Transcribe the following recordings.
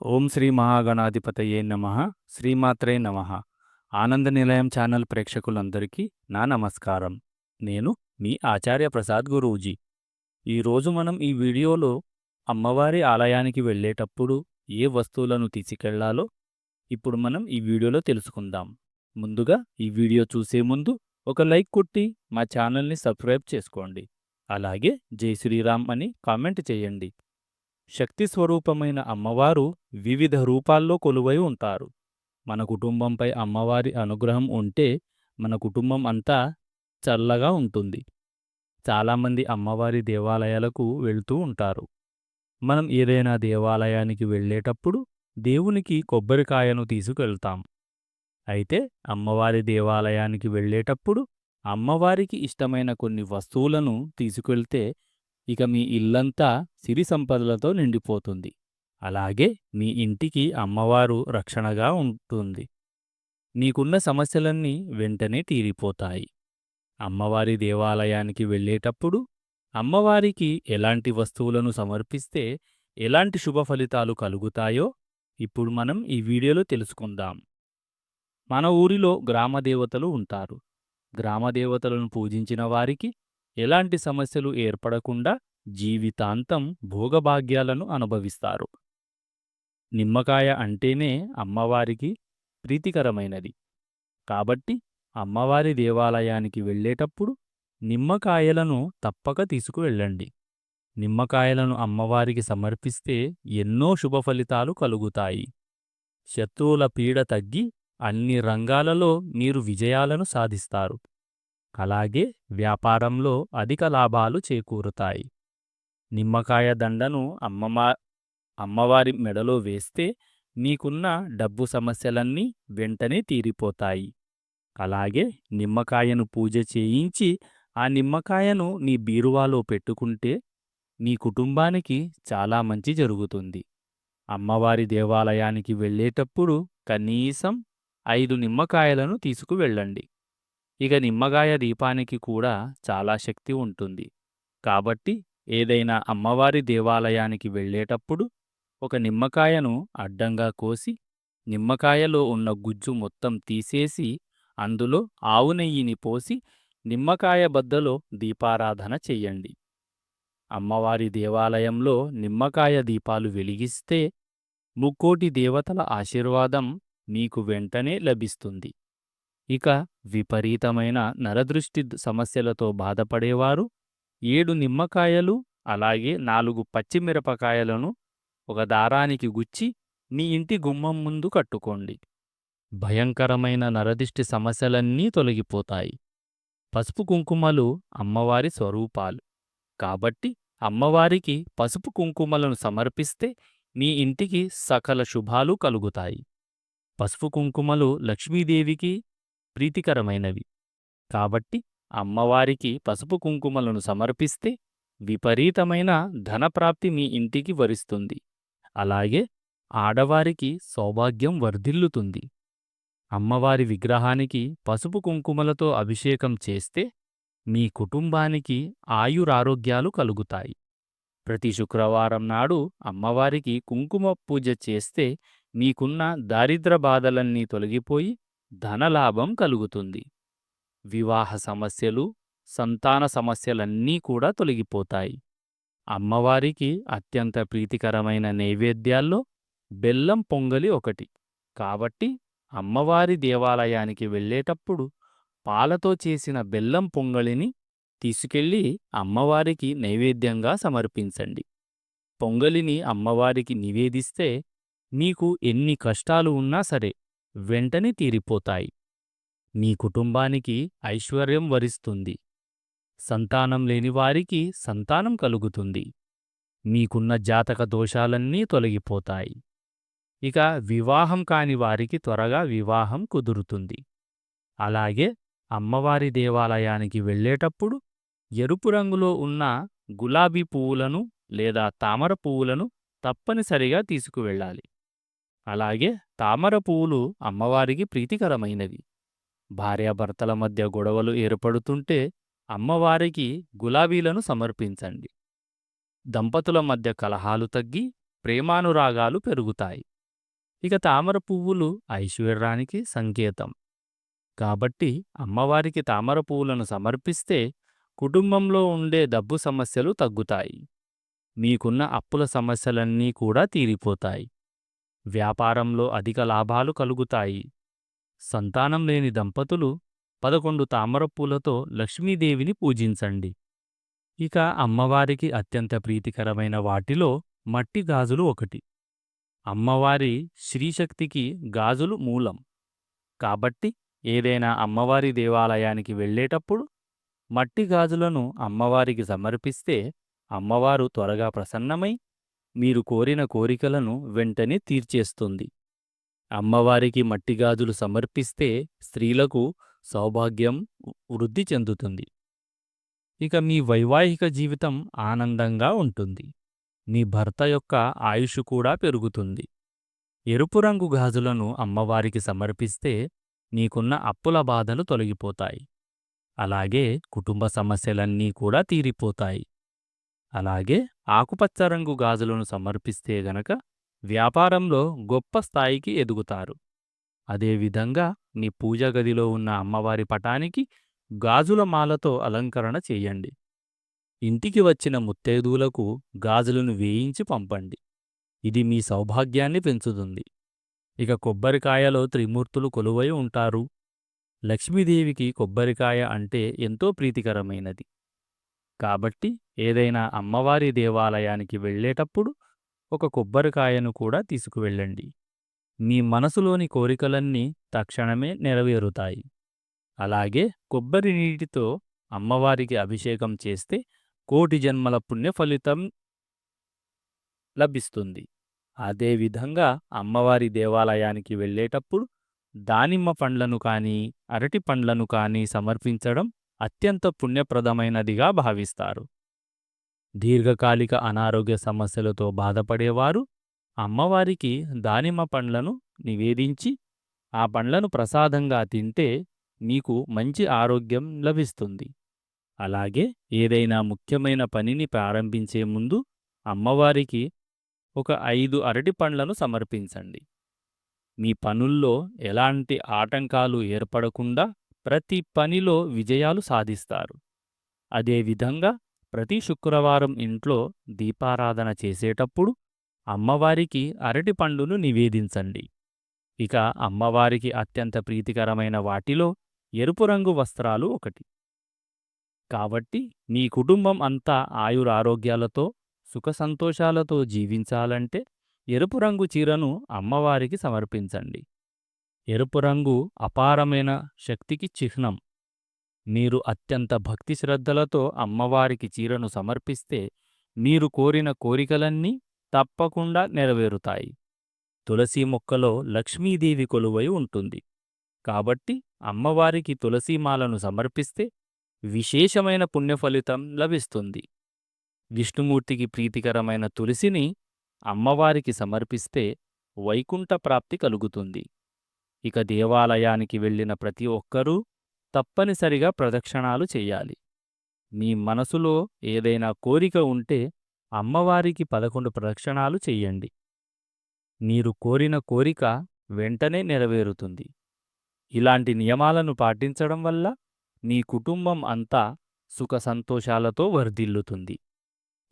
ఓం శ్రీ మహాగణాధిపతయే నమ శ్రీమాత్రే నమ. ఆనంద నిలయం ఛానల్ ప్రేక్షకులందరికీ నా నమస్కారం. నేను మీ ఆచార్య ప్రసాద్ గురూజీ. ఈరోజు మనం ఈ వీడియోలో అమ్మవారి ఆలయానికి వెళ్ళేటప్పుడు ఏ వస్తువులను తీసుకెళ్ళాలో ఇప్పుడు మనం ఈ వీడియోలో తెలుసుకుందాం. ముందుగా ఈ వీడియో చూసే ముందు ఒక లైక్ కొట్టి మా ఛానల్ని సబ్స్క్రైబ్ చేసుకోండి. అలాగే జై శ్రీరామ్ అని కామెంట్ చేయండి. శక్తి స్వరూపమైన అమ్మవారు వివిధ రూపాల్లో కొలువై ఉంటారు. మన కుటుంబంపై అమ్మవారి అనుగ్రహం ఉంటే మన కుటుంబం అంతా చల్లగా ఉంటుంది. చాలామంది అమ్మవారి దేవాలయాలకు వెళ్తూ ఉంటారు. మనం ఏదైనా దేవాలయానికి వెళ్ళేటప్పుడు దేవునికి కొబ్బరికాయను తీసుకెళ్తాం. అయితే అమ్మవారి దేవాలయానికి వెళ్ళేటప్పుడు అమ్మవారికి ఇష్టమైన కొన్ని వస్తువులను తీసుకెళ్తే ఇక మీ ఇల్లంతా సిరి సంపదలతో నిండిపోతుంది. అలాగే మీ ఇంటికి అమ్మవారు రక్షణగా ఉంటుంది. నీకున్న సమస్యలన్నీ వెంటనే తీరిపోతాయి. అమ్మవారి దేవాలయానికి వెళ్ళేటప్పుడు అమ్మవారికి ఎలాంటి వస్తువులను సమర్పిస్తే ఎలాంటి శుభ ఫలితాలు కలుగుతాయో ఇప్పుడు మనం ఈ వీడియోలో తెలుసుకుందాం. మన ఊరిలో గ్రామదేవతలు ఉంటారు. గ్రామదేవతలను పూజించిన వారికి ఎలాంటి సమస్యలు ఏర్పడకుండా జీవితాంతం భోగభాగ్యాలను అనుభవిస్తారు. నిమ్మకాయ అంటేనే అమ్మవారికి ప్రీతికరమైనది. కాబట్టి అమ్మవారి దేవాలయానికి వెళ్ళేటప్పుడు నిమ్మకాయలను తప్పక తీసుకువెళ్ళండి. నిమ్మకాయలను అమ్మవారికి సమర్పిస్తే ఎన్నో శుభ ఫలితాలు కలుగుతాయి. శత్రువుల పీడ తగ్గి అన్ని రంగాలలో మీరు విజయాలను సాధిస్తారు. అలాగే వ్యాపారంలో అధిక లాభాలు చేకూరుతాయి. నిమ్మకాయ దండను అమ్మమా అమ్మవారి మెడలో వేస్తే మీకున్న డబ్బు సమస్యలన్నీ వెంటనే తీరిపోతాయి. అలాగే నిమ్మకాయను పూజ చేయించి ఆ నిమ్మకాయను నీ బీరువాలో పెట్టుకుంటే నీ కుటుంబానికి చాలా మంచి జరుగుతుంది. అమ్మవారి దేవాలయానికి వెళ్ళేటప్పుడు కనీసం ఐదు నిమ్మకాయలను తీసుకువెళ్ళండి ఇక నిమ్మకాయ దీపానికి కూడా చాలా శక్తి ఉంటుంది. కాబట్టి ఏదైనా అమ్మవారి దేవాలయానికి వెళ్ళేటప్పుడు ఒక నిమ్మకాయను అడ్డంగా కోసి నిమ్మకాయలో ఉన్న గుజ్జు మొత్తం తీసేసి అందులో ఆవు నెయ్యిని పోసి నిమ్మకాయ బద్దలో దీపారాధన చెయ్యండి. అమ్మవారి దేవాలయంలో నిమ్మకాయ దీపాలు వెలిగిస్తే ముక్కోటి దేవతల ఆశీర్వాదం మీకు వెంటనే లభిస్తుంది. ఇక విపరీతమైన నరదృష్టి సమస్యలతో బాధపడేవారు ఏడు నిమ్మకాయలు అలాగే నాలుగు పచ్చిమిరపకాయలను ఒక దారానికి గుచ్చి మీ ఇంటి గుమ్మం ముందు కట్టుకోండి. భయంకరమైన నరదిష్టి సమస్యలన్నీ తొలగిపోతాయి. పసుపు కుంకుమలు అమ్మవారి స్వరూపాలు. కాబట్టి అమ్మవారికి పసుపు కుంకుమలను సమర్పిస్తే మీ ఇంటికి సకల శుభాలు కలుగుతాయి. పసుపు కుంకుమలు లక్ష్మీదేవికి ప్రీతికరమైనవి. కాబట్టి అమ్మవారికి పసుపు కుంకుమలను సమర్పిస్తే విపరీతమైన ధనప్రాప్తి మీ ఇంటికి వరిస్తుంది. అలాగే ఆడవారికి సౌభాగ్యం వర్ధిల్లుతుంది. అమ్మవారి విగ్రహానికి పసుపు కుంకుమలతో అభిషేకం చేస్తే మీ కుటుంబానికి ఆయురారోగ్యాలు కలుగుతాయి. ప్రతి శుక్రవారం నాడు అమ్మవారికి కుంకుమ పూజ చేస్తే మీకున్న దారిద్ర బాధలన్నీ తొలగిపోయి ధనలాభం కలుగుతుంది. వివాహ సమస్యలు సంతాన సమస్యలన్నీ కూడా తొలగిపోతాయి. అమ్మవారికి అత్యంత ప్రీతికరమైన నైవేద్యాల్లో బెల్లం పొంగలి ఒకటి. కాబట్టి అమ్మవారి దేవాలయానికి వెళ్ళేటప్పుడు పాలతో చేసిన బెల్లం పొంగలిని తీసుకెళ్ళి అమ్మవారికి నైవేద్యంగా సమర్పించండి. పొంగలిని అమ్మవారికి నివేదిస్తే మీకు ఎన్ని కష్టాలు ఉన్నా సరే వెంటనే తీరిపోతాయి. మీ కుటుంబానికి ఐశ్వర్యం వరిస్తుంది. సంతానం లేని వారికి సంతానం కలుగుతుంది. మీకున్న జాతక దోషాలన్నీ తొలగిపోతాయి. ఇక వివాహం కాని వారికి త్వరగా వివాహం కుదురుతుంది. అలాగే అమ్మవారి దేవాలయానికి వెళ్ళేటప్పుడు ఎరుపు రంగులో ఉన్న గులాబీ పువ్వులను లేదా తామర పువ్వులను తప్పనిసరిగా తీసుకువెళ్ళాలి. అలాగే తామర పువ్వులు అమ్మవారికి ప్రీతికరమైనవి. భార్యాభర్తల మధ్య గొడవలు ఏర్పడుతుంటే అమ్మవారికి గులాబీలను సమర్పించండి. దంపతుల మధ్య కలహాలు తగ్గి ప్రేమానురాగాలు పెరుగుతాయి. ఇక తామర పువ్వులు ఐశ్వర్యానికి సంకేతం. కాబట్టి అమ్మవారికి తామర పువ్వులను సమర్పిస్తే కుటుంబంలో ఉండే డబ్బు సమస్యలు తగ్గుతాయి. మీకున్న అప్పుల సమస్యలన్నీ కూడా తీరిపోతాయి. వ్యాపారంలో అధిక లాభాలు కలుగుతాయి. సంతానం లేని దంపతులు పదకొండు తామరపూలతో లక్ష్మీదేవిని పూజించండి. ఇక అమ్మవారికి అత్యంత ప్రీతికరమైన వాటిలో మట్టి గాజులు ఒకటి. అమ్మవారి శ్రీశక్తికి గాజులు మూలం. కాబట్టి ఏదైనా అమ్మవారి దేవాలయానికి వెళ్ళేటప్పుడు మట్టి గాజులను అమ్మవారికి సమర్పిస్తే అమ్మవారు త్వరగా ప్రసన్నమై మీరు కోరిన కోరికలను వెంటనే తీర్చేస్తుంది. అమ్మవారికి మట్టిగాజులు సమర్పిస్తే స్త్రీలకు సౌభాగ్యం వృద్ధి చెందుతుంది. ఇక మీ వైవాహిక జీవితం ఆనందంగా ఉంటుంది. మీ భర్త యొక్క ఆయుష్ కూడా పెరుగుతుంది. ఎరుపు రంగు గాజులను అమ్మవారికి సమర్పిస్తే నీకున్న అప్పుల బాధలు తొలగిపోతాయి. అలాగే కుటుంబ సమస్యలన్నీ కూడా తీరిపోతాయి. అలాగే ఆకుపచ్చ రంగు గాజులను సమర్పిస్తే గనక వ్యాపారంలో గొప్ప స్థాయికి ఎదుగుతారు. అదేవిధంగా మీ పూజ గదిలో ఉన్న అమ్మవారి పటానికి గాజుల మాలతో అలంకరణ చెయ్యండి ఇంటికి వచ్చిన ముత్తైదువులకు గాజులను వేయించి పంపండి. ఇది మీ సౌభాగ్యాన్ని పెంచుతుంది. ఇక కొబ్బరికాయలో త్రిమూర్తులు కొలువై ఉంటారు. లక్ష్మీదేవికి కొబ్బరికాయ అంటే ఎంతో ప్రీతికరమైనది. కాబట్టి ఏదైనా అమ్మవారి దేవాలయానికి వెళ్ళేటప్పుడు ఒక కొబ్బరికాయను కూడా తీసుకువెళ్ళండి. మీ మనసులోని కోరికలన్నీ తక్షణమే నెరవేరుతాయి. అలాగే కొబ్బరి నీటితో అమ్మవారికి అభిషేకం చేస్తే కోటి జన్మల పుణ్య ఫలితం లభిస్తుంది. అదేవిధంగా అమ్మవారి దేవాలయానికి వెళ్ళేటప్పుడు దానిమ్మ పండ్లను కానీ అరటి పండ్లను కానీ సమర్పించడం అత్యంత పుణ్యప్రదమైనదిగా భావిస్తారు. దీర్ఘకాలిక అనారోగ్య సమస్యలతో బాధపడేవారు అమ్మవారికి దానిమ్మ పండ్లను నివేదించి ఆ పండ్లను ప్రసాదంగా తింటే మీకు మంచి ఆరోగ్యం లభిస్తుంది. అలాగే ఏదైనా ముఖ్యమైన పనిని ప్రారంభించే ముందు అమ్మవారికి ఒక ఐదు అరటి పండ్లను సమర్పించండి. మీ పనుల్లో ఎలాంటి ఆటంకాలు ఏర్పడకుండా ప్రతి పనిలో విజయాలు సాధిస్తారు. అదేవిధంగా ప్రతి శుక్రవారం ఇంట్లో దీపారాధన చేసేటప్పుడు అమ్మవారికి అరటి పండును నివేదించండి. ఇక అమ్మవారికి అత్యంత ప్రీతికరమైన వాటిలో ఎరుపు రంగు వస్త్రాలు ఒకటి. కాబట్టి మీ కుటుంబం అంతా ఆయురారోగ్యాలతో సుఖసంతోషాలతో జీవించాలంటే ఎరుపు రంగు చీరను అమ్మవారికి సమర్పించండి. ఎరుపు రంగు అపారమైన శక్తికి చిహ్నం. మీరు అత్యంత భక్తి శ్రద్ధలతో అమ్మవారికి చీరను సమర్పిస్తే మీరు కోరిన కోరికలన్నీ తప్పకుండా నెరవేరుతాయి. తులసి మొక్కలో లక్ష్మీదేవి కొలువై ఉంటుంది. కాబట్టి అమ్మవారికి తులసీమాలను సమర్పిస్తే విశేషమైన పుణ్యఫలితం లభిస్తుంది. విష్ణుమూర్తికి ప్రీతికరమైన తులసిని అమ్మవారికి సమర్పిస్తే వైకుంఠ ప్రాప్తి కలుగుతుంది. ఇక దేవాలయానికి వెళ్ళిన ప్రతి ఒక్కరూ తప్పనిసరిగా ప్రదక్షిణాలు చెయ్యాలి మీ మనసులో ఏదైనా కోరిక ఉంటే అమ్మవారికి పదకొండు ప్రదక్షిణాలు చెయ్యండి మీరు కోరిన కోరిక వెంటనే నెరవేరుతుంది. ఇలాంటి నియమాలను పాటించడం వల్ల మీ కుటుంబం అంతా సుఖ సంతోషాలతో వర్ధిల్లుతుంది.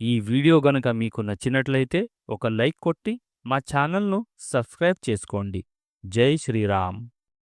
ఈ వీడియో గనుక మీకు నచ్చినట్లయితే ఒక లైక్ కొట్టి మా ఛానల్ను సబ్స్క్రైబ్ చేసుకోండి. జై శ్రీరామ్